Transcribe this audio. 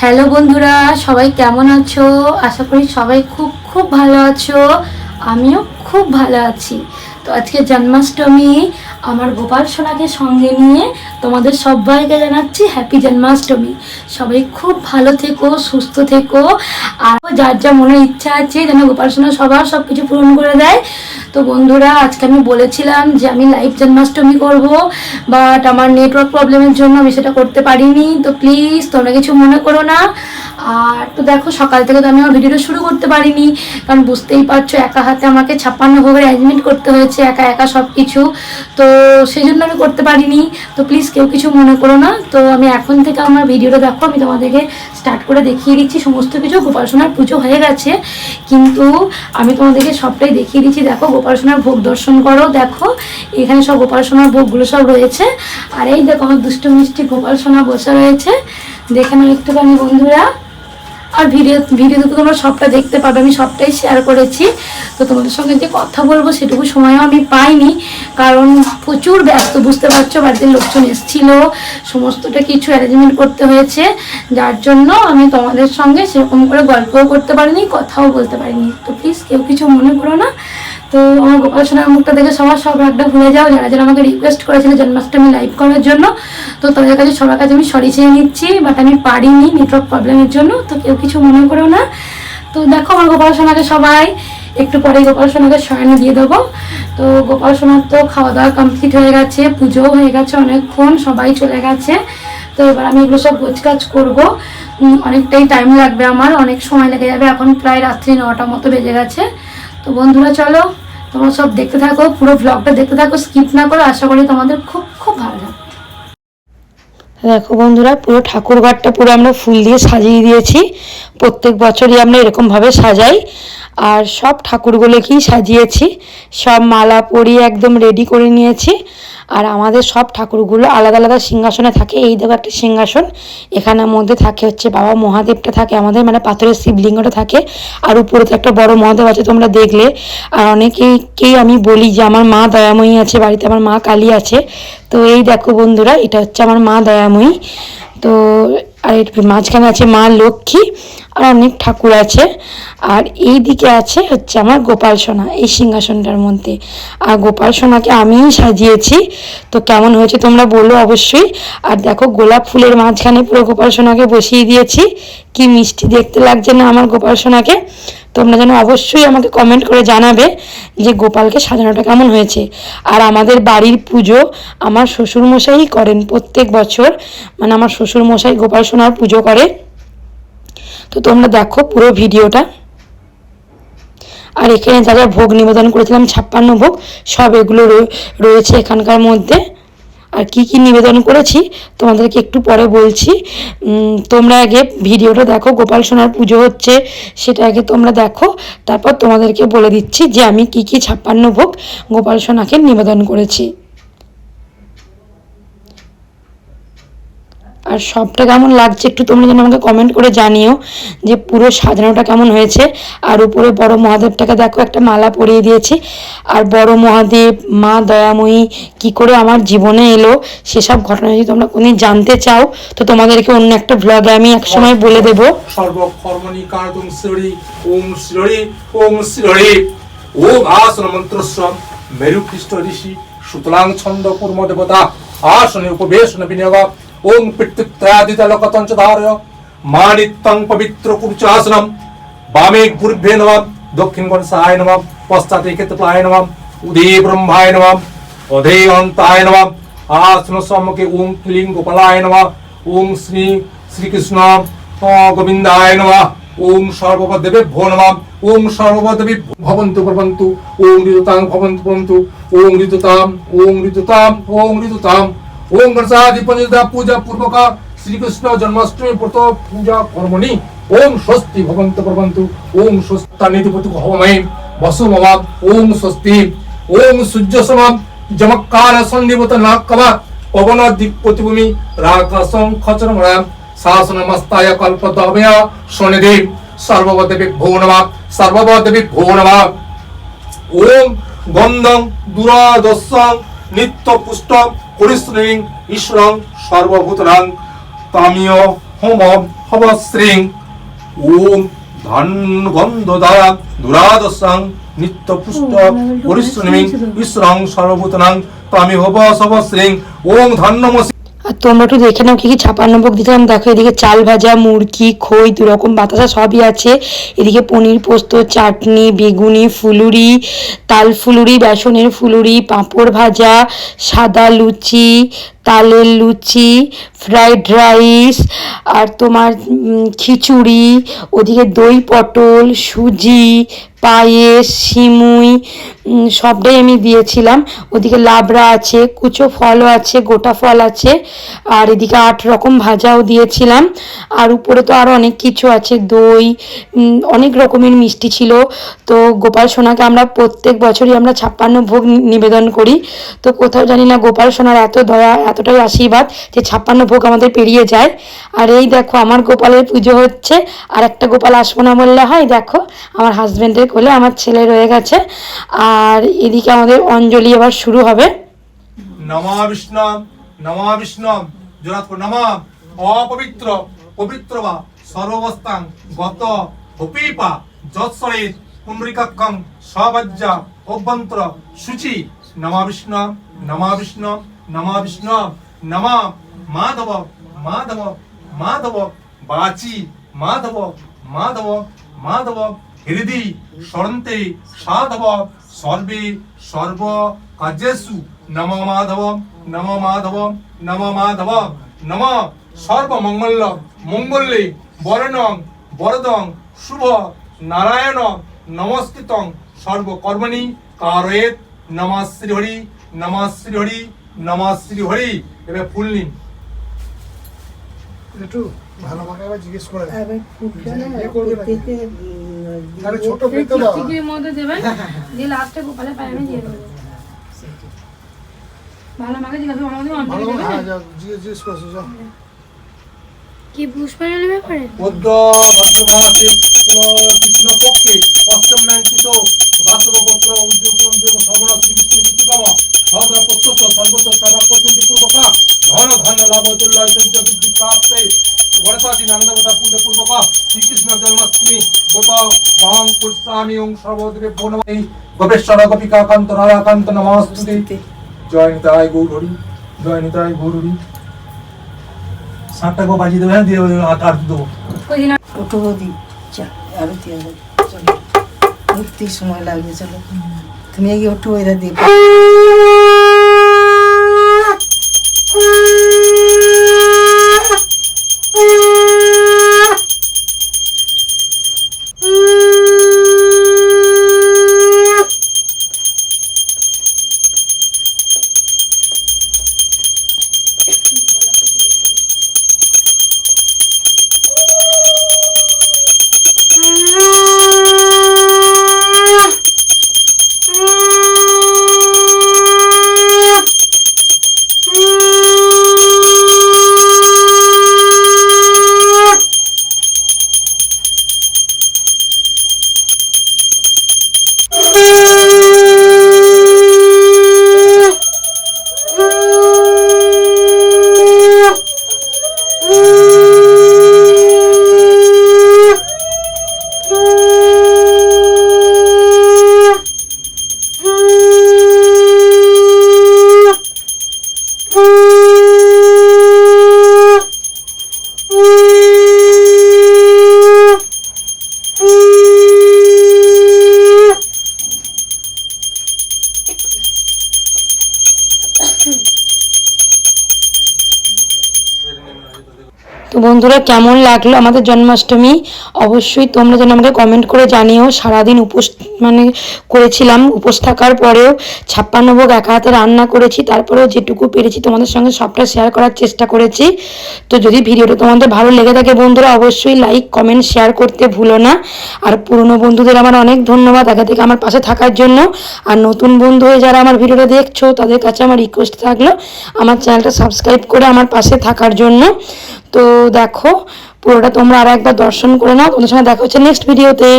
Hello বন্ধুরা, সবাই কেমন আছো? আশা করি সবাই খুব খুব ভালো আছো। আমিও খুব ভালো আছি। তো আজকে জন্মাষ্টমী আমার গোপাল সোনাকে সঙ্গে নিয়ে তোমাদের সবাইকে জানাচ্ছি হ্যাপি জন্মাষ্টমী। সবাই খুব ভালো থেকো, সুস্থ থেকো। আর যার যা মনে ইচ্ছা আছে যেন গোপাল সোনা সবার সব কিছু পূরণ করে দেয়। তো বন্ধুরা, আজকে আমি বলেছিলাম যে আমি লাইভ জন্মাষ্টমী করব বাট আমার নেটওয়ার্ক প্রবলেমের জন্য আমি সেটা করতে পারিনি। তো প্লিজ তোমরা কিছু মনে করো না। আর তো দেখো, সকাল থেকে তো আমি আমার ভিডিওটা শুরু করতে পারিনি, কারণ বুঝতেই পারছ একা হাতে আমাকে ছাপ্পান্ন ভোগের অ্যারেঞ্জমেন্ট করতে হয়েছে, একা একা সব কিছু তো সেই জন্য আমি করতে পারিনি। তো প্লিজ কেউ কিছু মনে করো না। তো আমি এখন থেকে আমার ভিডিওটা দেখো, আমি তোমাদেরকে স্টার্ট করে দেখিয়ে দিচ্ছি, সমস্ত কিছু। গোপাল সোনার পুজো হয়ে গেছে, কিন্তু আমি তোমাদেরকে সবটাই দেখিয়ে দিচ্ছি। দেখো, গোপাল সোনার ভোগ দর্শন করো, দেখো, এখানে সব গোপাল সোনার ভোগগুলো সব রয়েছে। আর এই দেখো, আমার দুষ্ট মিষ্টি গোপাল সোনা বসে রয়েছে। দেখে নাও একটুখানি বন্ধুরা। আর ভিডিও ভিডিওতে তো তোমরা সবটা দেখতে পাবে, আমি সবটাই শেয়ার করেছি। তো তোমাদের সঙ্গে যে কথা বলব, সেটুকু সময়ও আমি পাইনি, কারণ প্রচুর ব্যস্ত, বুঝতে পারছ? বাড়িতে লোকজন এসেছিল, সমস্তটা কিছু অ্যারেঞ্জমেন্ট করতে হয়েছে। যার জন্য আমি তোমাদের সঙ্গে সেরকম করে গল্পও করতে পারিনি, কথাও বলতে পারিনি। তো প্লিজ কেউ কিছু মনে করো না। তো আমার গোপাল সোনার মুখটা দেখে সবার সব একটা ভুলে যাও যারা যারা আমাকে রিকোয়েস্ট করেছিল জন্মাষ্টমী লাইভ করার জন্য, তো তাদের কাছে সবার কাছে আমি সরি চেয়ে নিচ্ছি বাট আমি পারিনি নেটওয়ার্ক প্রবলেমের জন্য, তো কেউ কিছু মনে করো না। তো দেখো আমার গোপাল সোনাকে সবাই, একটু পরে গোপাল সোনাকে শয়নে দিয়ে দেবো। তো গোপাল সোনার তো খাওয়া দাওয়া কমপ্লিট হয়ে গেছে, পুজোও হয়ে গেছে অনেকক্ষণ, সবাই চলে গেছে। তো এবার আমি এগুলো সব গোছকাজ করব। অনেকটাই টাইম লাগবে আমার, অনেক সময় লেগে যাবে, এখন প্রায় রাত্রি নটা মতো বেজে গেছে। তো বন্ধুরা চলো তোমরা সব দেখতে থাকো, পুরো ব্লগটা দেখতে থাকো স্কিপ না করো আশা করি তোমাদের খুব খুব ভালো লাগবে। দেখো বন্ধুরা, পুরো ঠাকুর ঘরটা পুরো আমরা ফুল দিয়ে সাজিয়ে দিয়েছি। প্রত্যেক বছরই আমরা এরকমভাবে সাজাই। আর সব ঠাকুরগুলোকেই সাজিয়েছি। সব মালা পরিয়ে একদম রেডি করে নিয়েছি। আর আমাদের সব ঠাকুরগুলো আলাদা আলাদা সিংহাসনে থাকে। এই দেখো একটা সিংহাসন। এখানের মধ্যে থাকে হচ্ছে বাবা মহাদেবটা থাকে আমাদের মানে পাথরের শিবলিঙ্গটা থাকে। আর উপরে তো একটা বড় মহাদেব আছে তোমরা দেখলে। আর অনেকেই আমি বলি যে আমার মা দয়াময়ী আছে, বাড়িতে আমার মা কালী আছে। তো এই দেখো বন্ধুরা, এটা হচ্ছে আমার মা দয়াময়ী। তো আর এর মাঝখানে আছে মা লক্ষ্মী আর অনেক ঠাকুর আছে। আর এই দিকে আছে হচ্ছে আমার গোপাল সোনা, এই সিংহাসনটার মধ্যে। আর গোপাল সোনাকে আমিই সাজিয়েছি। তো কেমন হয়েছে তোমরা বলো অবশ্যই। আর দেখো গোলাপ ফুলের মাঝখানে পুরো গোপাল সোনাকে বসিয়ে দিয়েছি। কি মিষ্টি দেখতে লাগছে না আমার গোপাল সোনাকে। তোমরা যেন অবশ্যই আমাকে কমেন্ট করে জানাবে যে গোপালকে সাজানোটা কেমন হয়েছে। আর আমাদের বাড়ির পুজো আমার শ্বশুরমশাই করেন প্রত্যেক বছর। মানে আমার শ্বশুরমশাই গোপাল সোনার পুজো করে। তো তোমরা দেখো পুরো ভিডিওটা। আর এখানে যা যা ভোগ নিবেদন করেছিলাম, ছাপ্পান্ন ভোগ, সব এগুলো রয়ে- রয়েছে এখানকার মধ্যে। আর কি কি নিবেদন করেছি, তোমাদেরকে একটু পরে বলছি। তোমরা আগে ভিডিওটা দেখো, গোপাল সোনার পুজো হচ্ছে, সেটা আগে তোমরা দেখো। তারপর তোমাদেরকে বলে দিচ্ছি যে আমি কি কি ছাপ্পান্ন ভোগ গোপাল সোনাকে নিবেদন করেছি। আর সবটা কেমন লাগছে একটু তোমরা যেন আমাকে কমেন্ট করে জানিও যে পুরো সাজানোটা কেমন হয়েছে। আর উপরে বড় মহাদেবটাকে দেখো, একটা মালা পরিয়ে দিয়েছি। আর বড় মহাদেব, মা দয়াময়ী, কি করে আমার জীবনে এলো, সেসব ঘটনা যদি তোমরা কোনদিন জানতে চাও, তো তোমাদেরকে অন্য একটা ব্লগে আমি একসময় বলে দেবো। সর্বকর্মণি কার্তুম শ্রী ওম শ্রী ওম শ্রী ওম আসন মন্ত্রস্ব মেরুপৃষ্ঠ ঋষি সুতলাং ছন্দ কুর্ম দেবতা। আসনে উপবেশন বিনিয়োগ। ওম পিতৃত্রাদিত লোকতঞ্চ ধারয় মা নিত্যং পবিত্র কুরুচাসনম বামে গুরুভ্যে নমঃ, দক্ষিণ গণসায় নমঃ, পশ্চাতে কেতপ্লায় নমঃ, উদে ব্রহ্মায় নমঃ, অধে অন্তায় নমঃ আসন সম্মুখে ওম ক্লিং গোপালায় নমঃ ওম শ্রী শ্রীকৃষ্ণ ও গোবিন্দায় নমঃ ওম সর্বপদেবে ভো নমঃ ওম সর্বপদেবে ভবন্তু ভবন্তু ওম ঋতুতাং ভবন্তু ভবন্তু ওম ঋতুতাম ওম ঋতুতাম ওম ঋতুতাম। ওম পঞ্চদা পূজা পূর্বক শ্রীকৃষ্ণ জন্মাষ্টমী ব্রত পূজা কর্মণি। ওম স্বস্তি ভবন্তু ভবন্তু ওম স্বস্তানিধিপতি হবময় বসু মম ওম স্বস্তি। ওম সূর্য সমাম জমকার সন্ধিবত নাকবা পবন দিকপতিভূমি রাকাশং খচরম রাম শাসনমস্তায় কল্পতভয় শনিদেব। সর্বদেবী ভো নমঃ। সর্বদেবী ভো নমঃ। ওম গন্ধং দুরাদস্যং। নিত্য পুষ্ট পরিশ্রীং ঈশ্বরং সর্বভূতরাং তামিয় হোম হবস্ত্রিং ওম ধান গন্ধ দ্বারা দুরাদসাং নিত্য পুষ্ট পরিশ্রমী ঈশ্বরং সর্বভূতরাং তামি হব সবশ্রীং ওম ধন্যমসি আর তোমরা একটু দেখে নাও কি কি ছাপান্ন ভোগ দিতাম দেখো এদিকে চাল ভাজা মুরগি খই দু রকম বাতাসা সবই আছে। এদিকে পনির পোস্ত, চাটনি, বেগুনি, ফুলুরি, তাল ফুলুরি, বেসনের ফুলুরি, পাঁপড় ভাজা, সাদা লুচি, তালের লুচি, ফ্রাইড রাইস, আর তোমার খিচুড়ি, ওদিকে দই পটল, সুজি পায়েস, সিমুই সবটাই আমি দিয়েছিলাম। ওদিকে লাবড়া আছে, কুচো ফলও আছে, গোটা ফল আছে, আর এদিকে আট রকম ভাজাও দিয়েছিলাম। আর উপরে তো আরও অনেক কিছু আছে, দই অনেক রকমের মিষ্টি ছিল। তো গোপাল সোনাকে আমরা প্রত্যেক বছরই আমরা ছাপ্পান্ন ভোগ নিবেদন করি। তো কোথাও জানি না গোপাল সোনার এত দয়া, এতটাই আশীর্বাদ যে ছাপ্পান্ন ভোগ আমাদের পেরিয়ে যায়। আর এই দেখো, আমার গোপালের পুজো হচ্ছে, আর একটা গোপাল আসব না বললে হয়, দেখো, আমার হাজব্যান্ডের কোলে আমার ছেলে রয়ে গেছে। আর এদিকে আমাদের অঞ্জলি এবার শুরু হবে। নমা বিষ্ণম নমা বিষ্ণম জোরাত নমা। অপবিত্র, পবিত্র বা সর্বস্তাং গত হপিপা যৎসরের পুনরিকাক্ষং সবাজ্যা অভ্যন্তর শুচি নমা বিষ্ণম নমা বিষ্ণম নমা বিষ্ণম নমা। মাধব মাধব মাধব, বাচি। মাধব মাধব মাধব। হৃদি স্মরন্তে সাধব সর্বে সর্ব কার্যেষু নম মাধব নম মাধব নম মাধব নম সর্বমঙ্গল মঙ্গলে বরণং বরদং শুভ নারায়ণ নমস্কৃতং সর্বকর্মণি কারয়েত নমঃ শ্রীহরি নমঃ শ্রীহরি নমঃ শ্রীহরি এবার ফুল নিন। একটু ভালো ভাবে আবার জিজ্ঞেস করে দিয়ে- ছোট পেতে দাও। টিকির মধ্যে দেবেন দিয়ে লাস্টে গোপালের পায়ে আমি দিয়ে দেবো ভালো আমাকে জিজ্ঞাসা করো, আমাদের ভালো হ্যাঁ যাও জিজ্ঞেস করছ যাও। কি পুষ্পাঞ্জলি ব্যাপারে? পদ্ম ভদ্রমাসে কৃষ্ণ পক্ষে অষ্টম ম্যাঙ্কিত বাসব গোত্র উদ্যোগ সর্বনা শ্রীকৃষ্ণ নীতিকম সদা প্রত্যক্ষ সর্বত সর্বা পর্যন্ত ধন ধন লাভ ঐশ্বর্য প্রাপ্তে গণতাতি নান্দবতা পূজা পূর্বক শ্রীকৃষ্ণ জন্মাষ্টমী গোপ মহং পুষ্পামি ওং সর্বদেবে বনময়ী গোপেশ্বর গোপিকা কান্ত রাধাকান্ত নমস্তুতে। জয় নিতাই গৌরী জয় নিতাই গৌরী ষাটটা গো বাজিয়ে দেবে হ্যাঁ দিয়ে আর আর দেবো। ওঠো বৌদি আরতি হবে চলো। উঠতেই সময় লাগবে চলো। তুমি আগে ওঠো এরা দিয়ে তো বন্ধুরা, কেমন লাগল আমাদের জন্মাষ্টমী? অবশ্যই তোমরা যেন আমাকে কমেন্ট করে জানিও। সারাদিন উপোস মানে করেছিলাম উপোস থাকার পরেও। ছাপ্পান্ন ভোগ একা হাতে রান্না করেছি, তারপরেও যেটুকু পেরেছি তোমাদের সঙ্গে সবটা শেয়ার করার চেষ্টা করেছি। তো যদি ভিডিওটা তোমাদের ভালো লেগে থাকে বন্ধুরা, অবশ্যই লাইক কমেন্ট শেয়ার করতে ভুলো না। আর পুরনো বন্ধুদের আমার অনেক ধন্যবাদ আগে থেকে আমার পাশে থাকার জন্য। আর নতুন বন্ধু হয়ে যারা আমার ভিডিওটা দেখছ, তাদের কাছে আমার রিকোয়েস্ট থাকল আমার চ্যানেলটা সাবস্ক্রাইব করে আমার পাশে থাকার জন্য। তো দেখো, পুরোটা তোমরা আর একবার দর্শন করে নাও। তোমাদের সঙ্গে দেখা হচ্ছে নেক্সট ভিডিওতে